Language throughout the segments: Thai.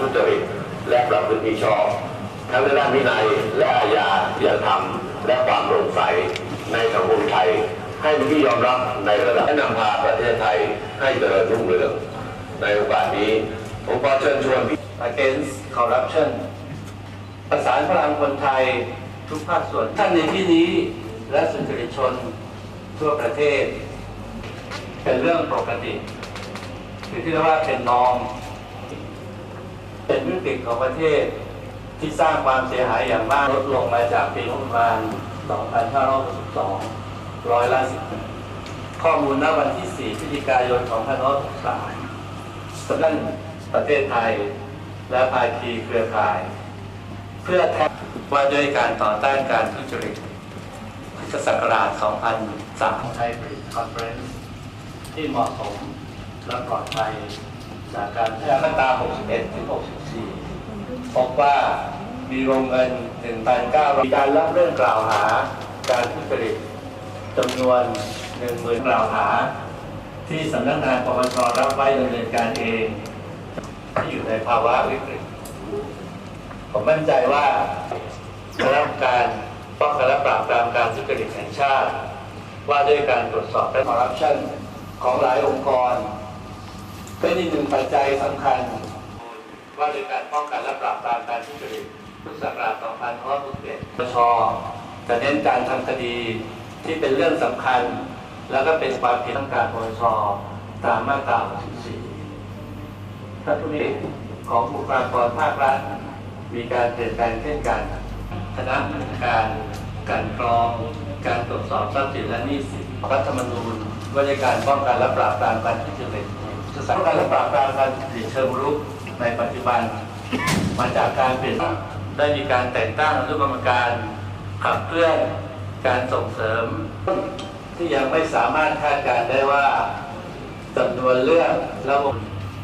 ทุจริตและประพฤติมิชอบ ทั้งในด้านวินัยและอาญาจริยธรรม และความโปร่งใสในสังคมไทย ให้เป็นที่ยอมรับในระดับและนำพาประเทศไทยให้เจริญรุ่งเรือง ในโอกาสนี้ผมขอเชิญชวนพี่ against corruption ประสานพลังคนไทยทุกภาคส่วนท่านในที่นี้และสุจริตชนทั่วประเทศ เป็นเรื่องปกติหรือที่เรียกว่าเป็นนอม เป็นวิกฤตของประเทศที่สร้างความเสียหายอย่างมากลดลงมาจากปีงบประมาณ 2562ร้อยละสิบข้อมูลณวันที่ 4 พฤศจิกายน 2563สำนักประเทศไทย และภาคีเครือข่าย เพื่อแทนว่าด้วยการต่อต้านการทุจริตพุทธศักราช 2003ไทยบริดคอนเฟรนซ์ที่เหมาะสมและปลอดภัย จากการแพ่มาตรา 61 ถึง 64 พบว่ามีวงเงิน 1,900มีการรับเรื่องกล่าวหา การทุจริตจำนวน10,000กล่าวหา ที่สำนักงานปปชรับไว้ดำเนินการเอง ที่อยู่ในภาวะวิกฤต ผมมั่นใจว่าคณะกรรมการป้องกันและปราบปรามการทุจริตแห่งชาติ ว่าด้วยการตรวจสอบและคอร์รัปชันของหลายองค์กร เป็นอีกหนึ่งปัจจัยสำคัญ ว่าด้วยการป้องกันและปราบปรามการทุจริตพุทธศักราช2567ปชจะเน้นการทำคดีที่เป็นเรื่องสำคัญ แล้วก็เป็นความผิดทางการปชตามมาตรา64ทัศนีของบุคลากรภาครัฐมีการเปลี่ยนแปลงเช่นกันคณะกรรมการการกรอง การตรวจสอบทรัพย์สินและหนี้สินรัฐธรรมนูญว่าด้วยการป้องกันและปราบปรามการทุจริต จะป้องกันและปราบปรามการทุจริตเชิงรุกในปัจจุบัน มาจากการเปลี่ยนได้มีการแต่งตั้งอนุกรรมการขับเคลื่อนการส่งเสริม ที่ยังไม่สามารถคาดการณ์ได้ว่าจำนวนเรื่องระบบ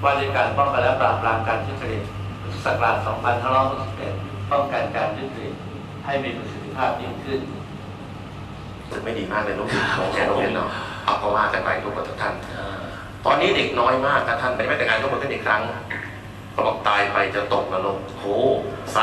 ว่าด้วยการป้องกันและปราบปรามการทุจริตพุทธศักราช2561ป้องกันการทุจริตให้มีประสิทธิภาพยิ่งขึ้นรู้สึกไม่ดีมากเลยลูกศิษย์ของแกโรงเรียนเนาะเอาก็ว่ากันไปทุกคนทุกท่าน ตอนนี้เด็กน้อยมากนะท่านไม่แต่งงานยกมือขึ้นอีกครั้งเขาบอกตายไปจะตกนรกโห